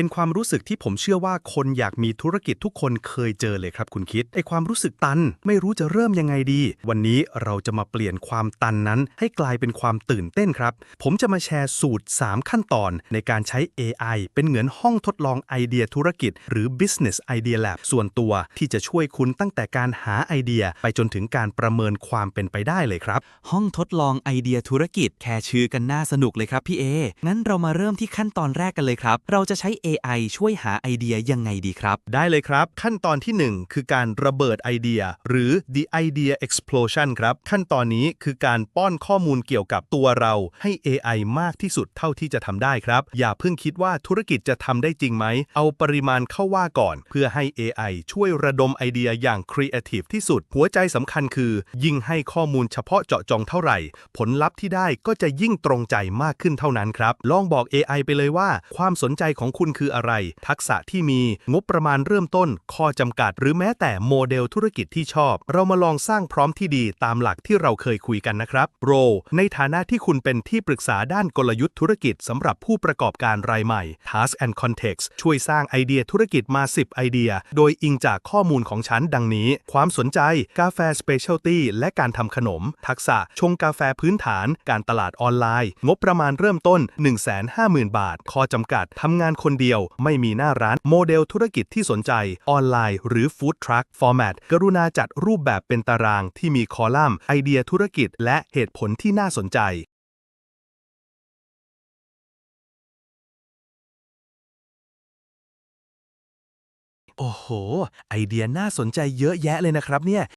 เป็นความรู้สึกที่ผมเชื่อว่าคนอยากมีธุรกิจทุกคนเคยเจอเลยครับคุณคิดไอความรู้สึกตัน ไม่รู้จะเริ่มยังไงดี วันนี้เราจะมาเปลี่ยนความตันนั้น ให้กลายเป็นความตื่นเต้นครับ ผมจะมาแชร์สูตร 3 ขั้นตอน ในการใช้ AI เป็นเหมือนห้องทดลองไอเดียธุรกิจ หรือ Business Idea Lab ส่วนตัวที่จะช่วยคุณตั้งแต่การหาไอเดีย ไปจนถึงการประเมินความเป็นไปได้เลยครับ ห้องทดลองไอเดียธุรกิจแค่ชื่อกันน่าสนุกเลยครับพี่เองั้นเรามาเริ่มที่ขั้นตอนแรกกันเลยครับ เราจะใช้ AI ช่วยหาไอเดียยังไงดีครับ ได้เลยครับ ขั้นตอนที่ 1 คือการระเบิดไอเดีย หรือ the idea explosion ครับ ขั้นตอนนี้คือการป้อนข้อมูลเกี่ยวกับตัวเราให้ AI มากที่สุดเท่าที่จะทำได้ครับ อย่าเพิ่งคิดว่าธุรกิจจะทำได้จริงไหม เอาปริมาณเข้าว่าก่อน เพื่อให้ AI ช่วยระดมไอเดียอย่าง creative ที่สุด หัวใจสำคัญคือ ยิ่งให้ข้อมูลเฉพาะเจาะจงเท่าไหร่ ผลลัพธ์ที่ได้ก็จะยิ่งตรงใจมากขึ้นเท่านั้นครับ ลองบอก AI ไปเลยว่า ความสนใจของคุณคืออะไร ทักษะที่มี งบประมาณเริ่มต้น ข้อจำกัด หรือแม้แต่โมเดลธุรกิจที่ชอบ เรามาลองสร้างพร้อมที่ดีตามหลักที่เราเคยคุยกันนะครับ โร ในฐานะที่คุณเป็นที่ปรึกษาด้านกลยุทธ์ธุรกิจสำหรับผู้ประกอบการรายใหม่ Task and Context ช่วยสร้างไอเดียธุรกิจมา 10 ไอเดีย โดยอิงจากข้อมูลของฉันดังนี้ ความสนใจ กาแฟ Specialty และการทำขนม ทักษะ ชงกาแฟพื้นฐาน การตลาดออนไลน์ งบประมาณเริ่มต้น 150,000 บาท ข้อจำกัดทำงานคนเดียว ไม่มีหน้าร้านโมเดลธุรกิจที่สนใจ ออนไลน์หรือ Food Truck Format กรุณาจัดรูปแบบเป็นตารางที่มีคอลัมน์ ไอเดียธุรกิจ และเหตุผลที่น่าสนใจโอ้โห ไอเดียน่าสนใจเยอะแยะเลยนะครับเนี่ย